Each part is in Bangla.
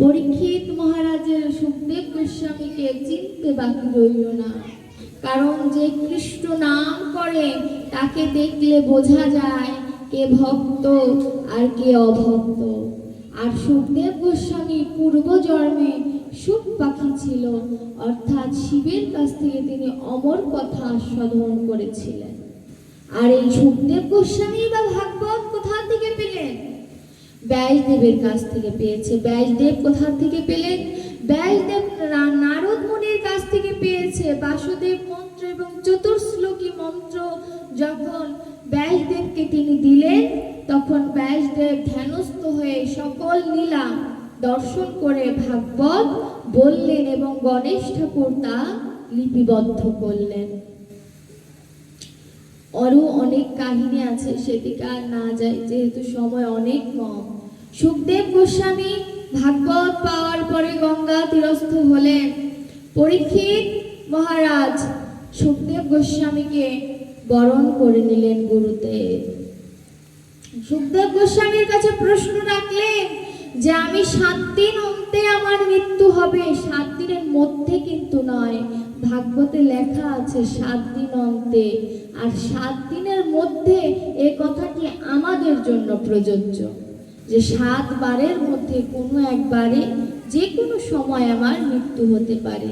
পরীক্ষিত মহারাজের সুখদেব গোস্বামীকে চিনতে বাকি রইল না। কারণ যে কৃষ্ণ নাম করে, তাকে দেখলে বোঝা যায় কে ভক্ত আর কে অভক্ত। আর সুখদেব গোস্বামী পূর্ব জন্মে সুখ পাখি ছিল, অর্থাৎ শিবের কাছ থেকে তিনি অমর কথা আস্বাদন করেছিলেন। আর এই সুখদেব গোস্বামী বা ভাগবত কোথা থেকে পেলেন? ব্যাসদেবের কাছ থেকে পেয়েছে। ব্যাসদেব কোথা থেকে পেলেন? ব্যাসদেব নারদ মুনির কাছ থেকে পেয়েছে। বাসুদেব মন্ত্র এবং চতুর্শ্লোকী মন্ত্র যখন ব্যাসদেবকে তিনি দিলেন, তখন ব্যাসদেব ধ্যানস্থ হয়ে সকল লীলা দর্শন করে ভাগবত বললেন এবং গণেশ ঠাকুর তা লিপিবদ্ধ করলেন। আরও অনেক কাহিনী আছে, সেদিকে আর না যাই, যেহেতু সময় অনেক কম। সুখদেব গোস্বামী ভাগবত পাওয়ার পরে গঙ্গা তীরস্থ হলেন। পরীক্ষিত মহারাজ সুখদেব গোস্বামীকে বরণ করে নিলেন গুরুদেব সুখদেব গোস্বামীর কাছে প্রশ্ন রাখলেন যে, আমি সাত দিন অন্তে আমার মৃত্যু হবে, সাত দিনের মধ্যে কিন্তু নয়। ভাগবতে লেখা আছে সাত দিন অন্তে। আর সাত দিনের মধ্যে এ কথাটি আমাদের জন্য প্রযোজ্য। যে সাত বারের মধ্যে কোনো একবারে যে কোনো সময় আমার মৃত্যু হতে পারে।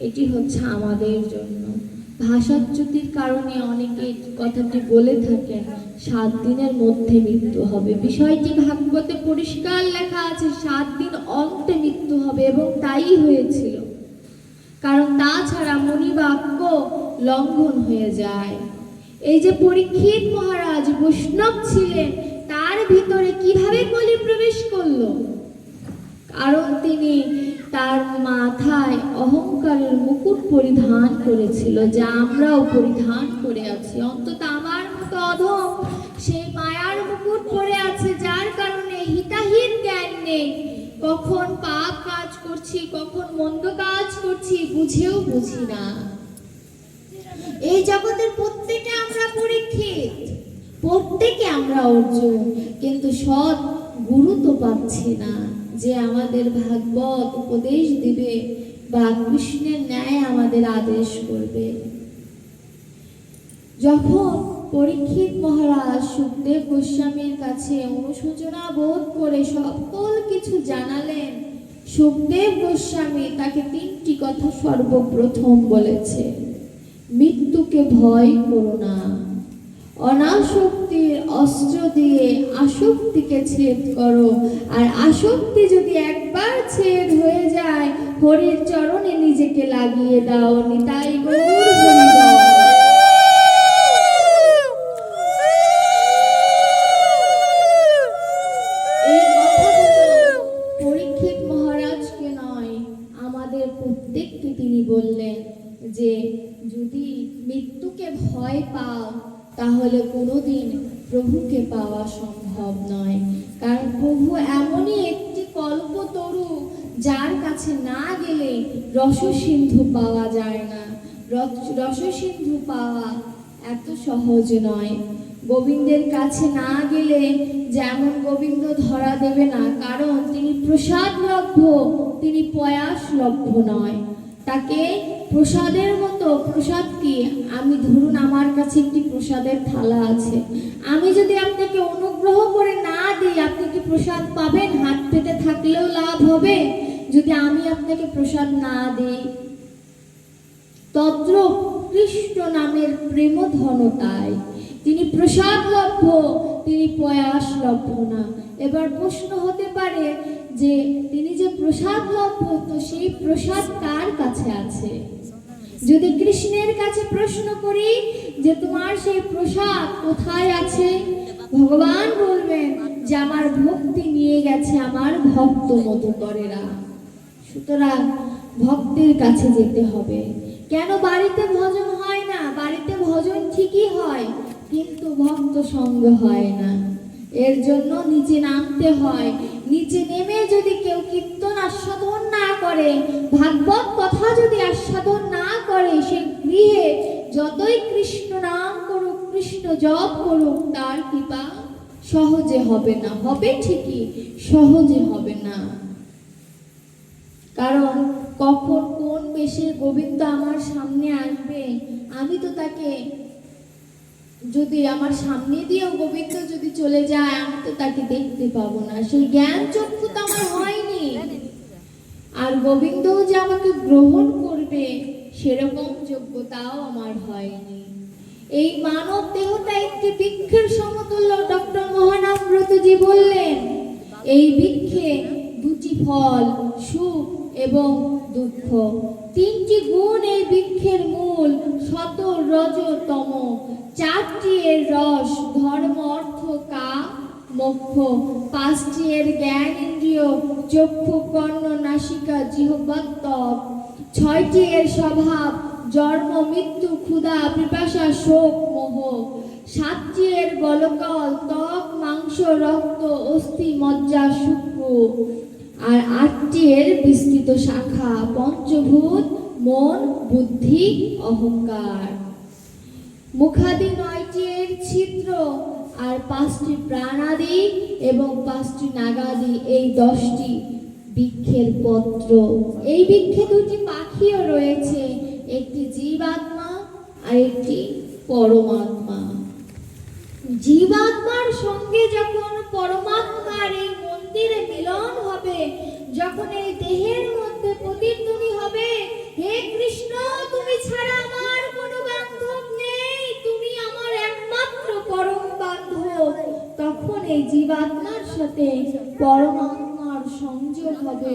এটি হচ্ছে আমাদের জন্য। ভাষাচ্যুতির কারণে অনেকে কথাটি বলে থাকেন, সাত দিনের মধ্যে মৃত্যু হবে। বিষয়টি ভাগবতে পরিষ্কার লেখা আছে, সাত দিন অন্তে মৃত্যু হবে এবং তাই হয়েছিল। কারণ তাছাড়া মণিবাক্য লঙ্ঘন হয়ে যায়। এই যে পরীক্ষিত মহারাজ বৈষ্ণব ছিলেন, তার ভিতরে কীভাবে কলি প্রবেশ করল? কারণ তিনি তার মাথায় অহংকারের মুকুট পরিধান করেছিল, যা আমরাও পরিধান করে আছি। অন্তত আমার মতো অধম সেই মায়ার মুকুট পরে আছে, যার কারণে হিতাহিত জ্ঞান নেই। কখন পাপ করছি, কখন মন্দ কাজ করছি বুঝেও বুঝি না। এই জগতের প্রত্যেকে আমরা পরীক্ষিত, প্রত্যেকে আমরা অর্জুন, কিন্তু সৎ গুরু তো পাচ্ছি না যে আমাদের ভাগবত উপদেশ দিবে বা কৃষ্ণের ন্যায় আমাদের আদেশ করবে। যখন পরীক্ষিত মহারাজ সুখদেব গোস্বামীর কাছে অনুশোচনা বোধ করে সকল কিছু জানালেন সুখদেব গোস্বামী তাকে তিনটি কথা সর্বপ্রথম বলেছে। মৃত্যুকে ভয় করো না। অনাসক্তির অস্ত্র দিয়ে আসক্তিকে ছেদ করো। আর আসক্তি যদি একবার ছেদ হয়ে যায়, হরির চরণে নিজেকে লাগিয়ে দাও, নিতাই গৌর। এই কথাগুলো পরীক্ষিত মহারাজকে নয় আমাদের প্রত্যেককে তিনি বললেন যে যদি মৃত্যুকে ভয় পাও, তাহলে কোনোদিন প্রভুকে পাওয়া সম্ভব নয়। কারণ প্রভু এমনই একটি কল্পতরু যার কাছে না গেলে রসসিন্ধু পাওয়া যায় না। রস- রসসিন্ধু পাওয়া এত সহজ নয়। গোবিন্দের কাছে না গেলে যেমন গোবিন্দ ধরা দেবে না, কারণ তিনি প্রসাদ লভ্য তিনি পয়াস লভ্য নয়। তাকে প্রসাদের মতো, প্রসাদ কি? আমি ধরুন আমার কাছে একটি প্রসাদের থালা আছে। আমি যদি আপনাকে অনুগ্রহ করে না দিই, আপনি কি প্রসাদ পাবেন? হাত পেতে থাকলেও লাভ হবে। যদি আমি আপনাকে প্রসাদ না দিই তদ্র কৃষ্ণ নামের প্রেম ধনতাই তিনি প্রসাদ লভ্য, তিনি প্রয়াস লভ্য না। এবার প্রশ্ন হতে পারে যে তিনি যে প্রসাদ লভ্য তো সেই প্রসাদ কার কাছে আছে? যদি কৃষ্ণের কাছে প্রশ্ন করি যে তোমার সেই প্রসাদ কোথায় আছে? ভগবান বলবেন যে আমার ভক্তি নিয়ে গেছে আমার ভক্ত মতো মধুকরেরা। সুতরাং ভক্তের কাছে যেতে হবে। কেন বাড়িতে ভজন হয় না? বাড়িতে ভজন ঠিকই হয়, কিন্তু ভক্ত সঙ্গ হয় না। এর জন্য নিচে নামতে হয়। নিচে নেমে যদি কেউ কীর্তন আস্বাদন না করে, ভাগবত কথা যদি আস্বাদন না করে, সে গৃহে যতই কৃষ্ণ নাম করুক, কৃষ্ণ জপ করুক, তার কৃপা সহজে হবে না। হবে ঠিকই, সহজে হবে না। কারণ কখন কোন বেশে গোবিন্দ আমার সামনে আসবে, আমি তো তাকে যদি আমার সামনে দিয়েও গোবিন্দ যদি চলে যায়, আমি তো তাকে দেখতে পাবো না। সেই জ্ঞান চক্ষু তো আমার হয়নি। আর গোবিন্দ যে আমাকে গ্রহণ করবে, সেরকম যোগ্যতাও আমার হয়নি। এই মানব দেহটা একটি বৃক্ষের সমতুল্য। ডক্টর মহানামব্রতজি বললেন, এই বৃক্ষে দুটি ফল, সুখ এবং দুঃখ। তিনটি গুণ এই বৃক্ষের মূল শত রজ তম চারটি এর রস, ধর্ম, অর্থ কাম মোক্ষ। পাঁচটি এর জ্ঞান, ইন্দ্রিয়, চক্ষু, কর্ণ, নাসিকা ছয়টি এর স্বভাব, জন্ম, মৃত্যু পিপাসা, শোক, মোহ। সাতটি এর বলকল ত্বক, মাংস, রক্ত, অস্থি, মজ্জা, শুক্র। আর আটটি এর বিস্তৃত শাখা, পঞ্চভূত, মন, বুদ্ধি, অহংকার। মুখাদি নয়টি এর ছিদ্র আর পাঁচটি প্রাণাদি এবং পাঁচটি নাগাদি এই দশটি বৃক্ষের পত্র। এই বৃক্ষে দুটি পাখিও রয়েছে, একটি জীবাত্মা আর একটি পরমাত্মা। জীবাত্মার সঙ্গে যখন পরমাত্মার এই মন্দিরে মিলন হবে, যখন এই দেহের মধ্যে প্রতিধ্বনি হবে, হে কৃষ্ণ, তুমি ছাড়া আমার এই জীবাত্মার সাথে পরমাত্মার সংযোগ হবে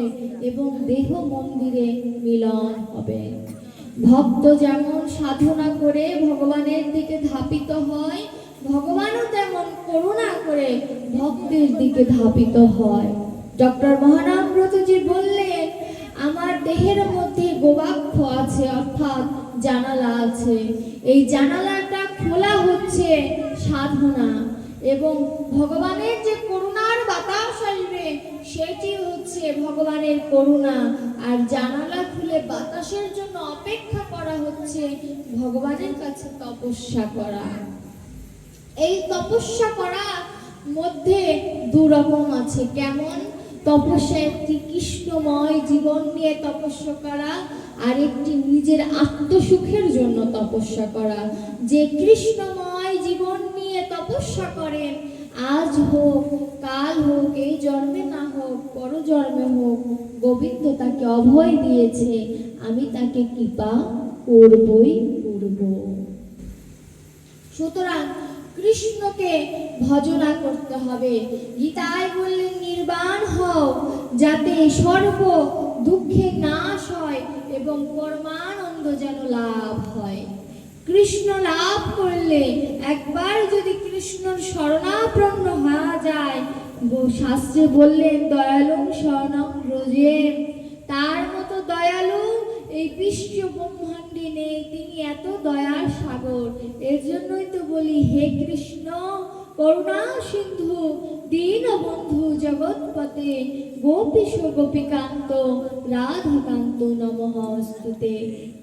এবং দেহ মন্দিরে মিলন হবে। ভক্ত যেমন সাধনা করে ভগবানের দিকে ধাপিত হয়, ভগবানও তেমন করুণা করে ভক্তের দিকে ধাপিত হয়। ডক্টর মহানামব্রতজি বললেন, আমার দেহের মধ্যে গোবাক্ষ আছে, অর্থাৎ জানালা আছে। এই জানালাটা খোলা হচ্ছে সাধনা এবং ভগবানের যে করুণার বাতাস আসবে, সেটি হচ্ছে ভগবানের করুণা। আর জানালা খুলে বাতাসের জন্য অপেক্ষা করা হচ্ছে ভগবানের কাছে তপস্যা করা। এই তপস্যা করা মধ্যে দু রকম আছে। কেমন? তপস্যা একটি কৃষ্ণময় জীবন নিয়ে তপস্যা করা, আর একটি নিজের আত্মসুখের জন্য তপস্যা করা। যে কৃষ্ণময় তপস্যা করেন। আজ হোক, কাল হোক, এই জন্মে না হোক পর জন্মে হোক, গোবিন্দ তাকে অভয় দিয়েছে। আমি তাকে কৃপা করবই করব। সুতরাং কৃষ্ণকে ভজনা করতে হবে। গীতায় বললেন, নির্বাণ হও, যাতে সর্ব দুঃখে নাশ হয় এবং পরমানন্দ যেন লাভ হয়। কৃষ্ণ লাভ করলে একবার যদি কৃষ্ণর শরণাপন্ন হওয়া যায়। শাস্ত্রে বললেন, দয়ালু শরণম রোজে। তার মতো দয়ালু এই বিশ্ব ব্রহ্মাণ্ডে নেই। তিনি এত দয়ার সাগর। এর জন্যই তো বলি, হে কৃষ্ণ, করুণা সিন্ধু, দীন বন্ধু জগৎপতে, গোপীশ গোপীকান্ত, রাধাকান্ত নমঃ স্তুতে।